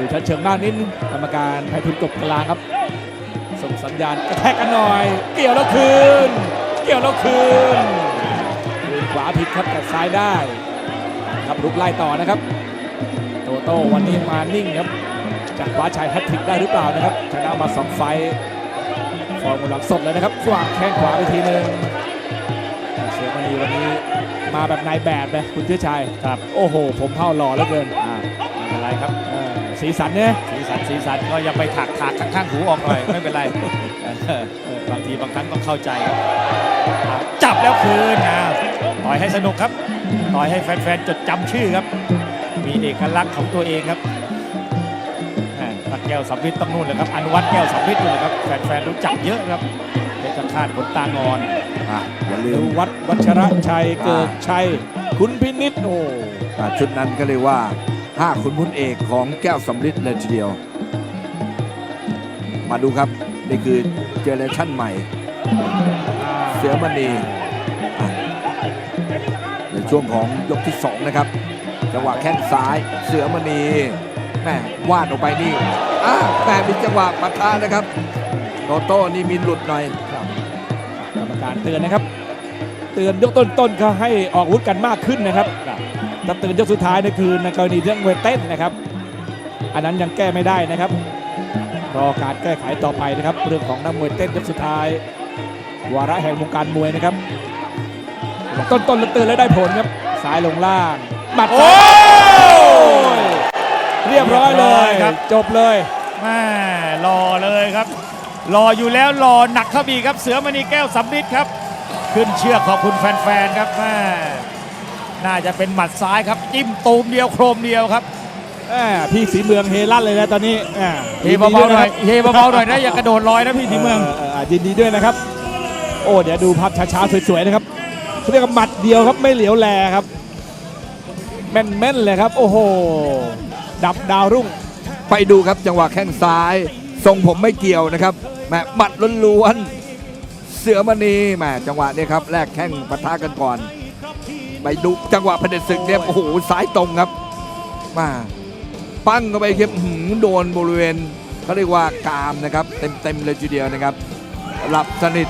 ดูชั้นเชิงหน้านิดนึงกรรมการไพฑูรย์กบกลางครับ ส่งสัญญาณกระแทกกันหน่อย เกี่ยวแล้วคืน เกี่ยวแล้วคืนคืนขวาผิดครับแต่ซ้ายได้ ครับลุกไล่ต่อนะครับ โตโต้วันนี้มานิ่งครับจากคว้าชัยแฮตทริกได้หรือเปล่านะครับชนะมาสองไฟต์ฟอร์มกำลังสดเลยนะครับวางแข้งขวาไปทีหนึ่งเสือมณีวันนี้มาแบบนายแบบเลยคุณเชื้อชัยครับ โอ้โห ผมเผาหล่อเหลือเกินอ่าไม่เป็นไรครับเออ สีสันเนี่ยสีสันสีสันก็ยังไปถักถากข้างๆหูออกหน่อย ไม่เป็นไรเออเออบางทีบางครั้งต้องเข้าใจครับอะจับแล้วคืนนะต่อยให้สนุกครับ ต่อยให้แฟนๆจดจำชื่อครับ มีเอกลักษณ์ของตัวเองครับอ่าพักแก้วสำริดต้องนู่นเลยครับอนุวัฒน์แก้วสำริดนู่นเลยครับแฟนๆรู้จักเยอะครับเพชรฆาตขนตางอนอะอย่าลืดูมวัดวัชระชัยเกิดชัย คุณพินิษโอ้อะชุดนั้นก็เรียกว่า 5คุณพุนเอกของแก้วสำริดเลยทีเดียว มาดูครับ นี่คือเจเนอเรชั่นใหม่ เสือมณีในช่วงของยกที่ 2 นะครับ จังหวะแข้งซ้ายเสือมณีแม่วาดออกไปนี่อะแม่มีจังหวะปะทะนะครับโตโต้นี่มีหลุดหน่อยกรรมการเตือนนะครับ เตือนยกต้นๆเขาให้ออกอาวุธกันมากขึ้นนะครับ ถ้าเตือนยกสุดท้ายนี่คือในกรณีเรื่องมวยเต้นนะครับ อันนั้นยังแก้ไม่ได้นะครับ รอการแก้ไขต่อไปนะครับ เรื่องของนักมวยเต้นยกสุดท้าย วาระแห่งวงการมวยนะครับ ต้นๆแล้วเตือนแล้วได้ผลครับสายลงล่างหมัดโอ้ซ้ายยเรียบร้อยเลเรียบร้อยยครับ จบเลยแม่รอเลยครับ รออยู่แล้วรอหนักเข้าไปอีกครับ เสือมณีแก้วสำริดครับ ขึ้นเชือกขอบคุณแฟนๆครับแม่ น่าจะเป็นหมัดซ้ายครับจิ้มตูมเดียวโครมเดียวครับแหม่พี่สีเมืองเฮลั่นเลยนะตอนนี้แหม่เฮเบาๆหน่อยเฮเบาๆหน่อยนะอย่ากระโดดลอยนะพี่ทีเมืองยินดีด้วยนะครับ โอ้เดี๋ยวดูภาพช้าๆสวยๆนะครับเขาเรียกว่าหมัดเดียวครับไม่เหลียวแลครับแม่นๆเลยครับ โอ้โห ดับดาวรุ่ง ไปดูครับจังหวะแข้งซ้าย ทรงผมไม่เกี่ยวนะครับแหมหมัดล้วนๆเสือมณีแหมจังหวะนี้ครับแลกแข้งปะทะกันก่อน ไปดูจังหวะเด็จศึกเนี่ยโอ้โหสายตรงครับมาปั้งเข้าไปครับหืมโดนบริเวณเขาเรียกว่ากามนะครับ เต็มๆเลยทีเดียวนะครับ หลับสนิท